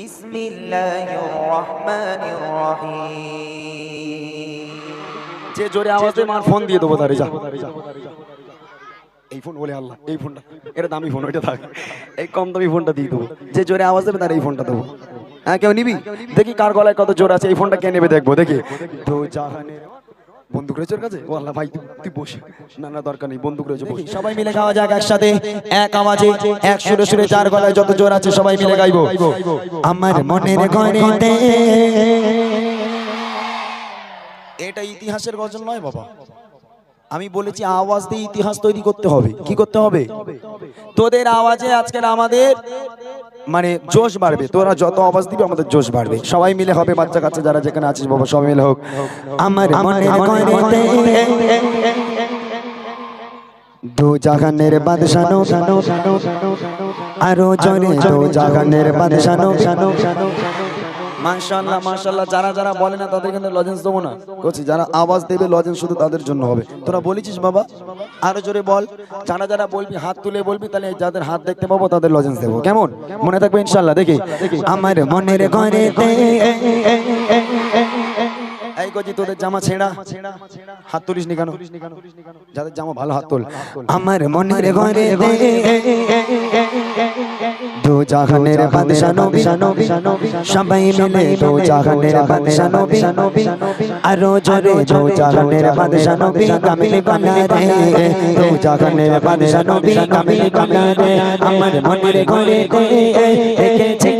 بسم الله الرحمن الرحيم যে জোরে আওয়াজ দেয় মার ফোন দিয়ে দেবো তারে যা এই ফোন বলে আল্লাহ এই ফোনটা এটা দামি ফোন ওইটা থাক এই কম দামি ফোনটা দিয়ে দেবো যে জোরে আওয়াজ দেবে তার এই ফোনটা দেবো হ্যাঁ কেউ নিবি দেখি কার গলায় কত জোর আছে এই ফোনটা কে নেবে দেখবো দেখি তো জাহানের বন্দুক রয়েছে কাছে? ও আল্লাহ ভাই, তুই- বসে। না না, দরকার নেই, বন্দুক রয়েছে বসে। সবাই মিলে গাওয়া যাক একসাথে। এক আওয়াজে এক সুরে সুরে, চার গলায় যত জোর আছে সবাই মিলে গাইবো। আমার মনের ঘরেতে এটা ইতিহাসের গজল নয় বাবা। আমি বলেছি, আওয়াজ দিয়ে ইতিহাস তৈরি করতে হবে। কি করতে হবে? তোদের আওয়াজে আজকের আমাদের মানে জোশ বাড়বে। তোরা যত আওয়াজ দিবি আমাদের জোশ বাড়বে। সবাই মিলে হবে বাচ্চা কাচ্চা যারা যেখানে আছিস বাবা সবাই মিলে হোক। আমার ঘরেতে জাগানের বাদশানো আরও জনে দো জাগানের বাদশানো মাশাআল্লাহ মাশাআল্লাহ যারা যারা বলে না তাদের কিন্তু লজেন্স দেবো না। করছি যারা আওয়াজ দেবে লজেন্স শুধু তাদের জন্য হবে। তোরা বলেছিস বাবা? আরও জোরে বল। যারা যারা বলবি হাত তুলে বলবি তাহলে যাদের হাত দেখতে পাবো তাদের লজেন্স দেবো। কেমন? মনে থাকবে ইনশাআল্লাহ দেখি। আমার মনের ঘরেতে গজি তোদের জামা ছেঁড়া। হাত তুলিস নি কেন? যাদের জামা ভালো হাত তোল। আমার মনের ঘরে দো। জাহানের বাদশা নবী। সবাই মিলে দো জাহানের বাদশা নবী। আরও জোরে দো জাহানের বাদশা নবী। কামিল বানা রে দো জাহানের বাদশা নবী। কামিল বানা রে আমার মনের ঘরে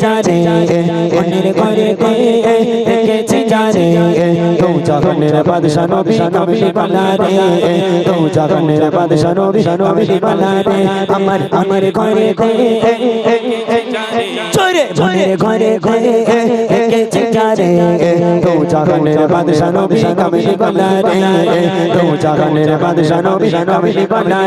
যারে। মনের ঘরে যারে। দো জাহানের বাদশা নবী কামিল বানা রে দো জাহানের বাদশা নবী কামিল বানা রে আমার আমার ঘরে চোরে মনের ঘরে ঘরে একেছে যারে দো জাহানের বাদশা নবী কামিল বানা রে দো জাহানের বাদশা নবী কামিল বানা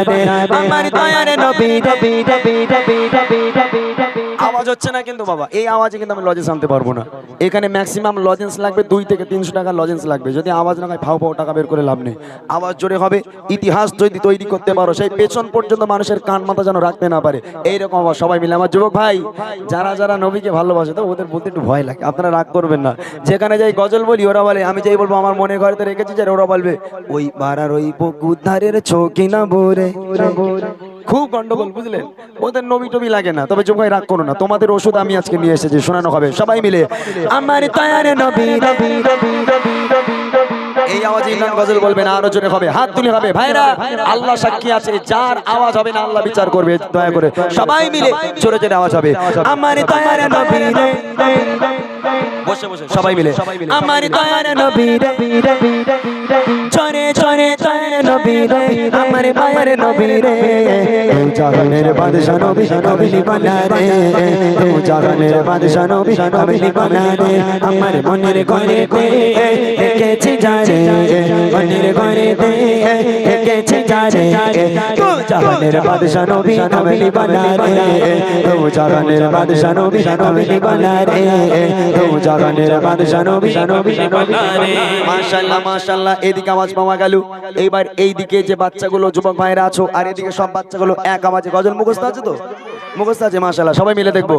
নবী নবী নবী নবী নবী নবী আওয়াজ হচ্ছে না কিন্তু বাবা, এই আওয়াজে কিন্তু আমি লজেন্স আনতে পারব না। এখানে ম্যাক্সিমাম লজেন্স লাগবে দুই থেকে তিনশো টাকা লজেন্স লাগবে। যদি আওয়াজ না হয় ফাও ফাও টাকা বের করে লাভ নেই। আওয়াজ জোরে হবে, ইতিহাস যদি তৈরি করতে পারো, সেই পেছন পর্যন্ত মানুষের কান মাথা যেন রাখতে না পারে। এইরকম আবার সবাই মিলে। আমার যুবক ভাই, যারা যারা নবীকে ভালোবাসে, তো ওদের বলতে একটু ভয় লাগে। আপনারা রাগ করবেন না। যেখানে যাই গজল বলি, ওরা বলে, আমি যেই বলব, আমার মনে ঘরে তো রেখেছি যে ওরা বলবে, ওই পাড়ার ওই পুকুর ধারের ছকি না বোরে খুব গন্ডগোল বুঝলেন ওদের নবী টবি লাগে না তবে ভাই রাগ করো না তোমাদের ওষুধ আমি আজকে নিয়ে এসেছি শোনানো হবে সবাই মিলে আমার তয়ার নবী নবী নবী নবী নবী এই আওয়াজে ইমরান গজল বলবে না আরও জোরে হবে হাত তুলে হবে ভাইরা আল্লাহ সাক্ষী আছে যার আওয়াজ হবে না আল্লাহ বিচার করবে দয়া করে সবাই মিলে জোরে জোরে আওয়াজ হবে আমার তয়ার নবী রে বসে বসে সবাই মিলে আমার দয়ার নবী রে চরে চরে নবী রে আমার মায়ের নবী রে। জাহানের বাদশা নবী নবী বানা রে। জাহানের বাদশা নবী নবী বানা রে। আমার মনের ঘরে তে একেছে যারে। মনের ঘরে একেছে যারে। ও জাহানের বাদশা নবী নবী বানা রে। জাহানের বাদশা নবী নবী বানা রে। জাহানের বাদশা নবী নবী বানা রে। মাশাআল্লাহ মাশাআল্লাহ। এদিকে আওয়াজ পাওয়া গেল। এইবার এইদিকে যে বাচ্চাগুলো যুবক ভাইরা আছো আর এদিকে সব বাচ্চাগুলো এক আওয়াজে গজল মুখস্থ আছে তো? মুখস্থ আছে মাশাআল্লাহ সবাই মিলে দেখব।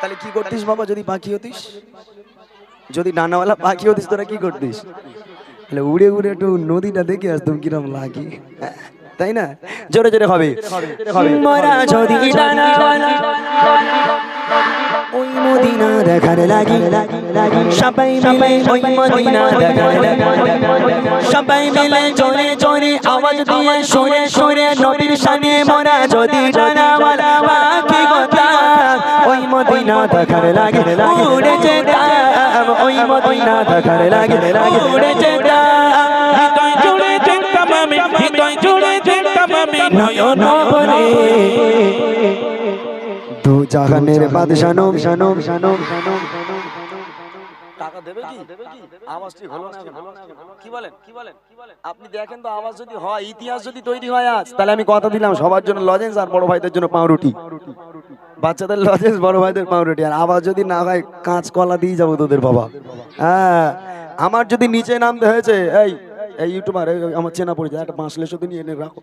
তাহলে কি করতিস বাবা যদি পাখি হতিস? যদি ডানাওয়ালা পাখি হতিস তোরা কি করতিস? তাহলে উড়ে উড়ে একটু নদীটা দেখে আসতাম কিরম লাগে। তাই না? জোরে জোরে হবে। মোরা যদি ডানাওয়ালা ওই মদিনা দেখার লাগি। সবাই মিলে ওই মদিনা দেখার সবাই মিলে জোরে জোরে আওয়াজ দিয়ে সরে সরে নবীর সামনে মোরা যদি জানাওয়ালা পাখি গোতাম ওই মদিনা দেখার লাগে। উড়ে যেতাম, ওই মদিনা দেখার লাগে। উড়ে যেতাম হৃদয় জুড়ে দেখতাম আমি। হৃদয় জুড়ে দেখতাম আমি। নয়ন ভরে। জাহানের হয় আজ, তাহলে আমি কথা দিলাম সবার জন্য লজেন্স আর বড় ভাইদের জন্য পাউরুটি। বাচ্চাদের লজেন্স, বড় ভাইদের পাউরুটি। আর আওয়াজ যদি না হয়, কাঁচ কলা দিয়ে যাব তোদের বাবা। হ্যাঁ আমার যদি নিচে নামতে হয়েছে, এই ইউটিউবার আমার চেনা পরিচয়, একটা বাঁশ লে শুধু নিয়ে এনে রাখো।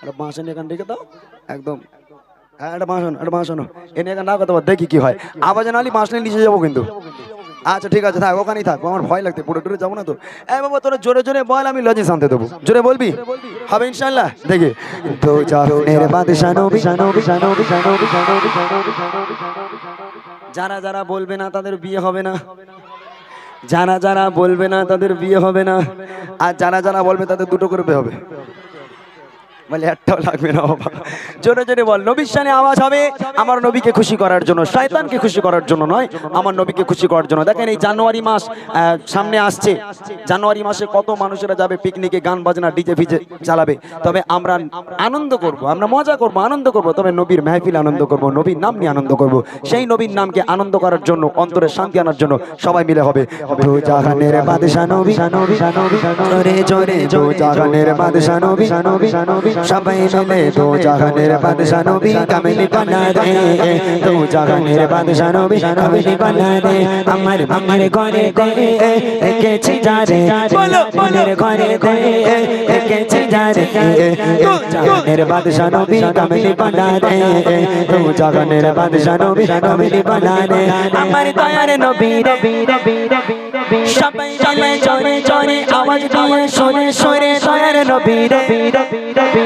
একটা বাঁশ এখানে রেখে দাও, একদম। তোমার দেখি কি হয়। নিয়ে যাব কিন্তু। আচ্ছা ঠিক আছে, থাক, ওখানেই থাক। আমার ভয় পুরো টুরে যাব না তো। তোরা জোরে জোরে বল, আমি লজেন্স আনতে দেবো। জোরে বলবি? হবে ইনশাল্লাহ দেখি। যারা যারা বলবে না তাদের বিয়ে হবে না। যারা যারা বলবে না তাদের বিয়ে হবে না। আর যারা যারা বলবে তাদের দুটো করে বিয়ে হবে। বলে একটাও লাগবে না বাবা। জোরে জোরে বল নবীর সামনে আওয়াজ হবে। আমার নবীকে খুশি করার জন্য শয়তানকে খুশি করার জন্য নয় আমার নবীকে খুশি করার জন্য। দেখেন এই জানুয়ারি মাস সামনে আসছে। জানুয়ারি মাসে কত মানুষেরা যাবে পিকনিকে গান বাজনা ডিজে ভিজে চালাবে। তবে আমরা আনন্দ করব আমরা মজা করব আনন্দ করব। তবে নবীর মেহফিল আনন্দ করব নবীর নাম নিয়ে আনন্দ করব। সেই নবীর নামকে আনন্দ করার জন্য অন্তরে শান্তি আনার জন্য সবাই মিলে হবে। দো জাহানের বাদশা নবী নবী নবী জোরে জোরে দো জাহানের বাদশা নবী নবী নবী সবাই মিলে দো জাহানের বাদশা নবী কামিনী বানা দো। জাহানের বাদশা নবী কামিনী বানা রে আমার আমার ঘরে ঘরে একেছি যারে। বলো বলো। ঘরে ঘরে একেছি যারে। দো জাহানের বাদশা নবী কামিনী বানা দো। জাহানের বাদশা নবী কামিনী বানা রে আমার দয়ার নবী রবি রবি রবি সবাই চলে চলে চলে আওয়াজ দিয়ে শোনে শোনে দয়ার নবী রবি রবি রবি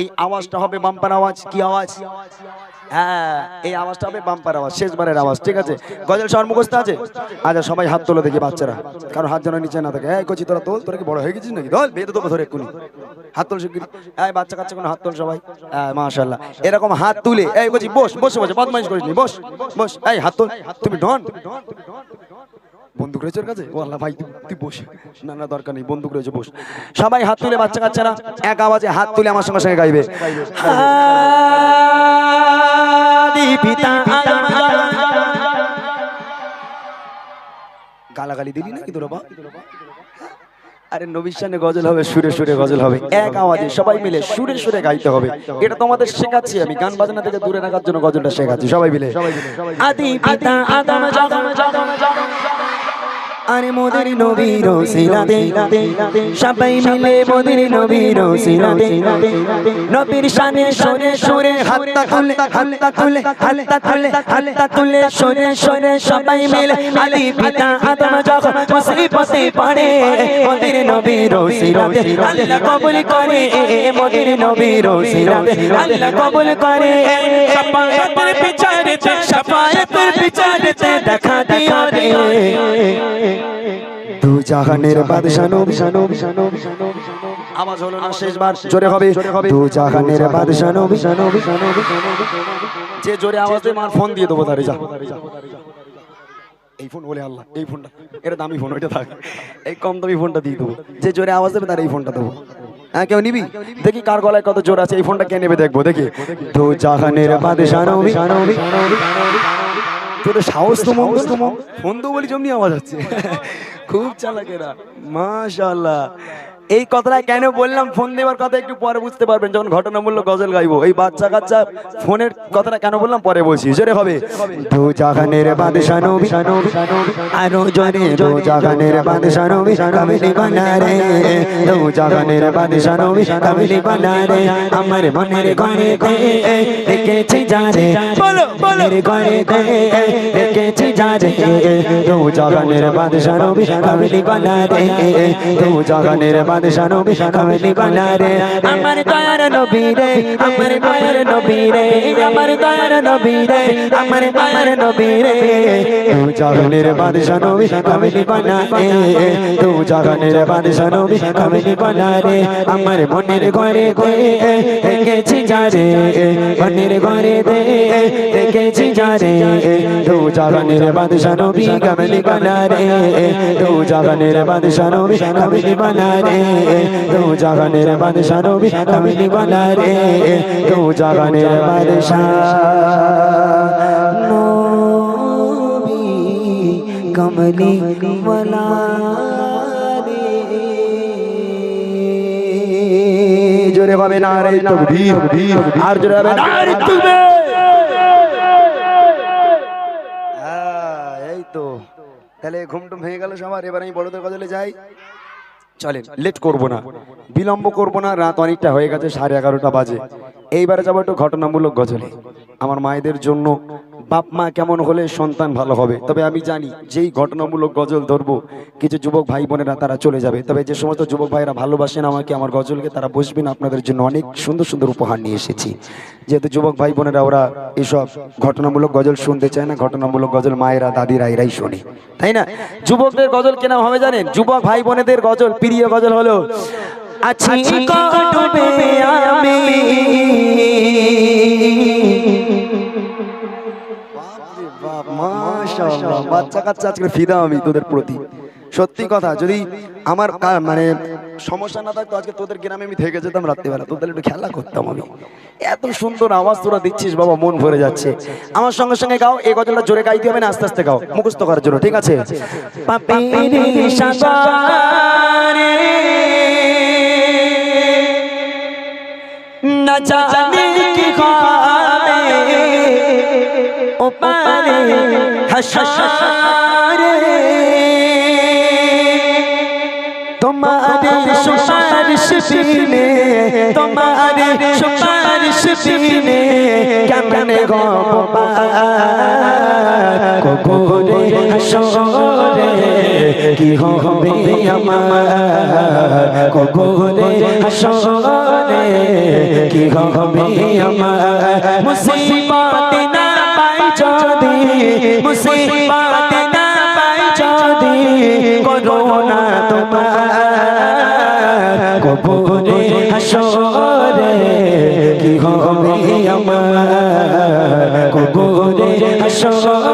এই আওয়াজটা হবে বাম্পার আওয়াজ, কি আওয়াজ? হ্যাঁ এই আওয়াজটা হবে বাম্পার আওয়াজ, শেষবারের আওয়াজ, ঠিক আছে? গজল শহর মুখস্থ আছে? আচ্ছা সবাই হাত তোলো দেখি বাচ্চারা। কারণ হাত যেন নিচে না থাকে। এই কচি, তোরা তোল, তোরা কি বড় হয়ে গেছিস নাকি? দল বেঁধে দেবো ধরে এক্ষুনি। হাত তোল শিগগিরি এই বাচ্চা কাচ্চা কোনো হাত তোল সবাই। হ্যাঁ মাশাল্লাহ এরকম হাত তুলে, এই কচি, বস, বসে বসে, বদমাইশ করিস বস বস, এই হাত তোল। তুমি ডন। বন্দুক রয়েছে ওর কাছে? ও আল্লাহ ভাই তুই বস। না না দরকার নেই বন্দুক রয়েছে বস। সবাই হাত তুলে বাচ্চা কাচ্চারা এক আওয়াজে হাত তুলে আমার সঙ্গে সঙ্গে গাইবে। গালাগালি দিলি নাকি তোর বাবা আরে নবীর সামনে গজল হবে সুরে সুরে গজল হবে। এক আওয়াজে সবাই মিলে সুরে সুরে গাইতে হবে। এটা তোমাদের শেখাচ্ছি আমি গান বাজনা থেকে দূরে রাখার জন্য গজলটা শেখাচ্ছি সবাই মিলে। আদি পিতা আরে মোদের নবীর সিলাতে সবাই মিলে মোদের নবীর সিলাতে নবীর শানে সরে সরে হাতটা তুলে হাতটা তুলে হাতটা তুলে হাতটা তুলে সরে সরে সবাই মিলে। আলী পিতা আদম যখন মুসিবতে পড়ে মোদের নবীর সিলাতে আল্লাহ কবুল করে মোদের নবীর সিলাতে আল্লাহ কবুল করে সাফায়াতের বিচারেতে সাফায়াতের বিচারেতে দেখা দিও রে। দু জাহানের বাদশা নবী। নবী নবী। আওয়াজ হলো না শেষবার। জোরে হবে। দু জাহানের বাদশা নবী। নবী নবী। যে জোরে আওয়াজ মার ফোন দিয়ে দেবো তারে যা। এই ফোন বলে আল্লাহ এই ফোনটা। এটা দামি ফোন ওইটা থাক। এই কম দামি ফোনটা দিয়ে দেবো। যে জোরে আওয়াজ দেবে তার এই ফোনটা দেবো। হ্যাঁ কেউ নিবি? দেখি কার গলায় কত জোর আছে এই ফোনটা কে নেবে দেখব দেখি। দু জাহানের বাদশা নবী নবী। তোর সাহস তো মন্দ তো তো বলি জমনি আওয়াজ হচ্ছে। খুব চালাকেরা। মাশাআল্লাহ। এই কথাটা কেন বললাম? ফোন দেওয়ার কথা একটু পরে বুঝতে পারবেন যখন ঘটনামূলক গজল গাইবো। এই বাচ্চা কাচ্চা ফোনের কথাটা কেন বললাম? পরে বলছি। জোরে হবে। দু জাহানের বাদশা নবী আরও জোরে দু জাহানের বাদশা নবী কামিনী বানা রে দু জাহানের বাদশা নবী কামিনী বানা রে আমার মনের ঘরে দেখেছি জানে বলো মনের ঘরে দেখেছি জানে দু জাহানের বাদশা নবী কামিনী বানা রে দু জাহানের বাদশা নবী কামিনী বানা রে আমার দয়ার নবী রে আমার দয়ার নবী রে আমার দয়ার নবী রে আমার দয়ার নবী রে তু জাহানের বাদশা নবী কামিনী বানা রে তু জাহানের বাদশা নবী কামিনী বানা রে আমার মনের ঘরে দে, দেখেছি যারে। মনের ঘরে দে, দেখেছি যারে। দু জাগানের বাদশা নবী কামলি বানা রে দু জাগানের বাদশা নবী কামলি বানা দু জাগানের বাদশা নবী কামলি বানা রে দু জাগানের বাদশা নবী কমলি বানা জোরে হবে না রে তকবীর আর জোরে হবে না রে তকবীর। হ্যাঁ, এই তো। তাহলে ঘুমটুম ভেঙে গেল সবার এবার আমি বড়দের গজলে যাই। চলেন লেট করব না। বিলম্ব করব না রাত অনেকটা হয়ে গেছে সাড়ে এগারোটা বাজে। এইবারে যাব একটু ঘটনামূলক গজলে। আমার মায়েদের জন্য বাপ মা কেমন হলে সন্তান ভালো হবে? তবে আমি জানি যেই ঘটনামূলক গজল ধরবো, কিছু যুবক ভাই বোনেরা তারা চলে যাবে। তবে যে সমস্ত যুবক ভাইরা ভালোবাসেন আমাকে, আমার গজলকে তারা বসবেন। আপনাদের জন্য অনেক সুন্দর সুন্দর উপহার নিয়ে এসেছি। যেহেতু যুবক ভাই বোনেরা, ওরা এসব ঘটনামূলক গজল শুনতে চায় না, ঘটনামূলক গজল মায়েরা, দাদিরা এরাই শোনে। তাই না? যুবকদের গজল কেনা হবে জানেন? যুবক ভাই বোনেদের গজল, প্রিয় গজল হলো আছি কটবে আমি। মাশাআল্লাহ। বাচ্চা কাচ্চা আজকে ফিদা আমি তোদের প্রতি। সত্যি কথা যদি আমার মানে সমস্যা না থাকতো আজকে তোদের গ্রামে আমি থেকে যেতাম রাত্রিবেলা। তোদের একটু খেলা করতাম আমি। এত সুন্দর আওয়াজ তোরা দিচ্ছিস বাবা মন ভরে যাচ্ছে। আমার সঙ্গে সঙ্গে গাও এই গজলটা জোরে গাইতে হবে না আস্তে আস্তে গাও। মুখস্থ করার জন্য ঠিক আছে? না জানে কি খাবে ও পারে হাসরে। তোমারে সুপারিশ বিনে তোমারে সুপারিশ বিনে কেমনে গো কবরে হাসরে কি হবে আমার কবরে হাসরে কি হবে আমার মুসিবত না পাই যদি মুসিবত না পাই যদি করোনা তোমার কবরে হাসরে হবে আমার কবরে হাসরে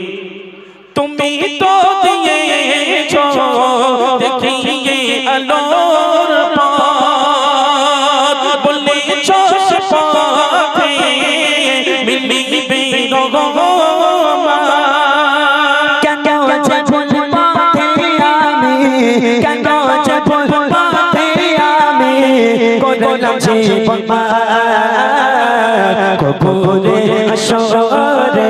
তো দিয়েছ দেখিয়ে আলোর পথ। বলেছ পথে মিলিবে রহমান কেন যে ভুল পথে আমি কেন যে ভুল পথে আমি করলাম জীবন কবরে আসরে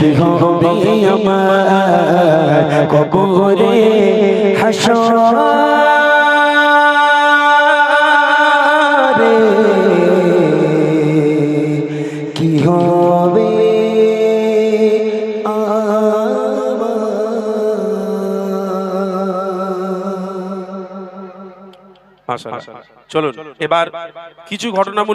কি হবে আমার কবরে হাসরে কি হবে চলুন এবার কিছু ঘটনামূলক